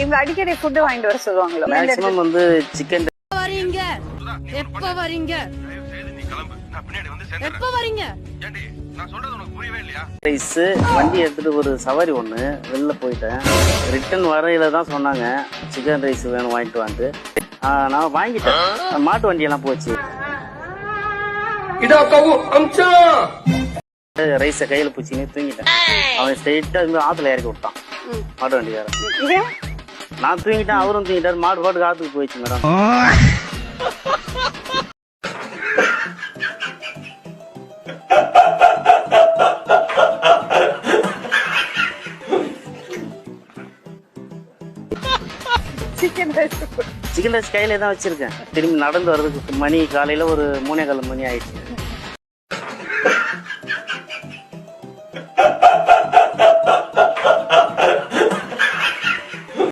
இவங்க அடிக்கடி ஃபுட் வாங்கிட்டு வர சொல்லுவாங்களோ? மேக்ஸிமம் வந்து சிக்கன் வரீங்க? எப்ப வரீங்க? எப்ப வரீங்க? ரைஸ் வண்டி எடுத்துட்டு ஒரு சவாரி ஒன்று வெளில போயிட்டேன். ரிட்டர்ன் வரையில தான் சொன்னாங்க சிக்கன் ரைஸ் வேணும் வாங்கிட்டு வந்து நான் வாங்கிட்டேன். மாட்டு வண்டியெல்லாம் போச்சு. ரைஸை கையில பிடிச்சின்னு தூங்கிட்டேன். அவன் ஸ்ட்ரெயிட்டா இருந்து ஆத்துல இறக்கி விட்டான். மாட்டு வண்டிக்காரன். ஏன் நான் தூங்கிட்டேன் அவரும் தூங்கிட்டாரு. மாடு பாட்டுக்கு ஆத்துக்கு போயிடுச்சு மேடம். சிக்கன் ரைஸ் கையில தான் வச்சிருக்கேன். திரும்பி நடந்து வர்றதுக்கு மணி காலையில ஒரு மூணே கால் மணி ஆயிடுச்சு.